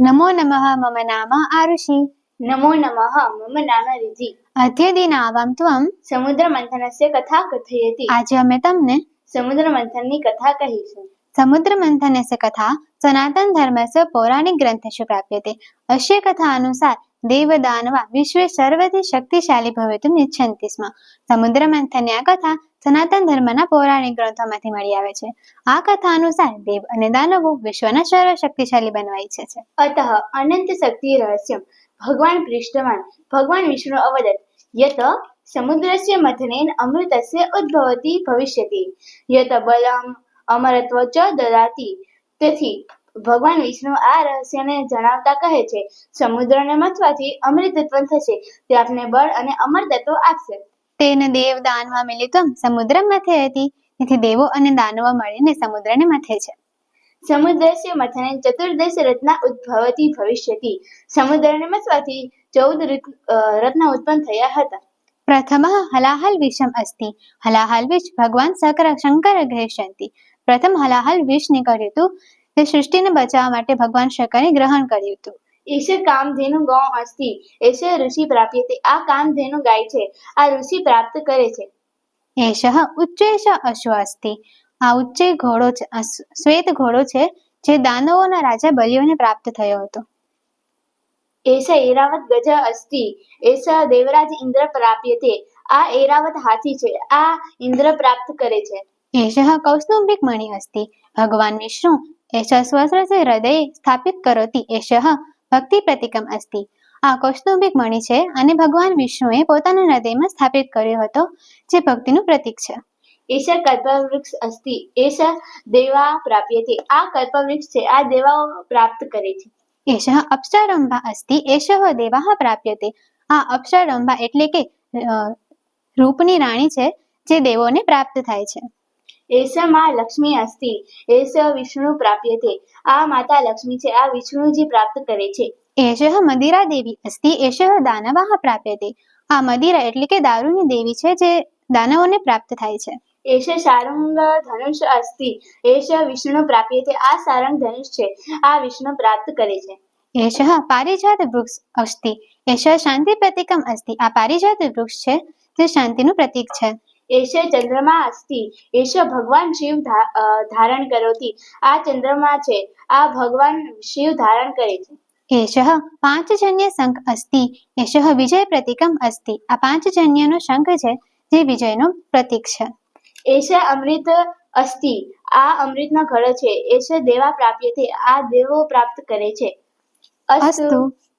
నమో నమ మమ నామ ఆరుషి నమో నమ మమ నామ રિધિ અધ્ય દિન આવામ ત્વમ સમુદ્ર મંથનસ્ય કથા કથયતિ આજે અમે તમને સમુદ્ર મંથનની કથા કહીશું સમુદ્ર મંથનસ્ય કથા સનાતન ધર્મસ્ય પૌરાણિક ગ્રંથેષુ પ્રાપ્યતે અશ્ય કથા અનુસાર દેવદાનવા વિશ્વે સર્વથી શક્તિશાળી ભવિતુમ ઇચ્છન્તિ સ્મ. સમુદ્ર મંથનની આ કથા સનાતન ધર્મના પૌરાણિક ગ્રંથોમાંથી મળી આવે છે. આ કથા અનુસાર દેવ અને દાનવો વિશ્વના સર્વ શક્તિશાળી બનવા ઈચ્છે છે. અતઃ અનંત શક્તિ રહસ્યમ. ભગવાન પૃષ્ઠવાન ભગવાન વિષ્ણુ અવદત યત સમુદ્રસ્ય મથનેન અમૃતસ્ય ઉદ્ભવતી ભવિષ્યતિ. યત બલમ અમરત્વ ચ દદાતિ. તેથી ભગવાન વિષ્ણુ આ રહસ્યને જણાવતા કહે છે સમુદ્રને મથવાથી અમૃત ઉત્પન્ન થશે તે આપને બળ અને અમર તત્વ આપશે. તેને દેવ દાનવા મિલિતમ સમુદ્ર મથે હતી તેથી દેવો અને દાનવો મળીને સમુદ્રને મથે છે. સમુદ્રસ્ય મથને ચતુર્દશ રત્ના ઉદ્ભવતી ભવિષ્યતી સમુદ્રને મથવાથી ચૌદ રત્ન ઉત્પન્ન થયા હતા. પ્રથમ હલાહલ વિષમ અસ્તિ હલાહલ વિષ ભગવાન શંકર શંકર ગ્રહિષ્યંતિ પ્રથમ હલાહલ વિષ નીકળ્યું હતું તે સૃષ્ટિને બચાવવા માટે ભગવાન શંકરે ગ્રહણ કર્યું હતું. એષ કામધેનુ ગૌ અસ્તિ એષ ઋષિ પ્રાપ્યતે આ કામધેનુ ગાય છે. આ ઋષિ પ્રાપ્ત કરે છે. એશ ઉચ્ચેશ અશ્વ અસ્તિ આ ઉચ્ચે ઘોડો છે શ્વેત ઘોડો છે જે દાનવોના રાજા બલિઓને પ્રાપ્ત થયો હતો. એશ એરાવત ગજ અસ્તિ. એશ દેવરાજ ઇન્દ્ર પ્રાપ્યતે આ એરાવત હાથી છે. આ ઇન્દ્ર પ્રાપ્ત કરે છે. એશ કૌસ્તુંભિક મણિ અસ્તિ. ભગવાન વિષ્ણુ એષ સ્વસ્રસે હૃદયે સ્થાપિત કરોતી એષ ભક્તિ પ્રતિકમ અસ્તિ. આ કૌસ્તુભિક મણિ છે અને ભગવાન વિષ્ણુએ પોતાના હૃદયમાં સ્થાપિત કર્યો હતો જે ભક્તિનું પ્રતીક છે. એષ કલ્પવૃક્ષ અસ્તિ. એષ દેવા પ્રાપ્યતે આ કલ્પવૃક્ષ છે. આ દેવાઓ પ્રાપ્ત કરે છે. એષ અપ્સરંભા અસ્તિ. એષ દેવા પ્રાપ્યતે આ અપ્સરંભા એટલે કે રૂપની રાણી છે જે દેવોને પ્રાપ્ત થાય છે. એષમાં લક્ષ્મી અસ્તિ એષ વિષ્ણુ પ્રાપ્યતે આ માતા લક્ષ્મી છે. આ વિષ્ણુજી પ્રાપ્ત કરે છે. એષ મદિરા દેવી અસ્તિ એશ દાનવાહ પ્રાપ્યતે આ મદિરા એટલે કે દારૂની દેવી છે જે દાનવોને પ્રાપ્ત થાય છે. એષ સારંગ ધનુષ અસ્તિ એષ વિષ્ણુ પ્રાપ્યતે આ સારંગ ધનુષ છે. આ વિષ્ણુ પ્રાપ્ત કરે છે. એષ પારિજાત વૃક્ષ અસ્તિ એષ શાંતિ પ્રતિકમ અસ્તિ આ પારિજાત વૃક્ષ છે. જે શાંતિનું પ્રતીક છે. અસ્તિ. એષ ભગવાન શિવ ધા- અ, ધારણ કરોતી આ ચંદ્રમા છે. આ ભગવાન શિવ ધારણ કરે છે. એષ પાંચજન્ય શંખ અસ્તિ. એષ વિજય પ્રતિકમ અસ્તિ. આ પાંચજન્યનો શંખ છે જે વિજયનો પ્રતીક છે. એષ અમૃત અસ્તિ. આ અમૃતનો ઘડો છે. એષ દેવા પ્રાપ્યતે આ દેવો પ્રાપ્ત કરે છે. અસ્તુ.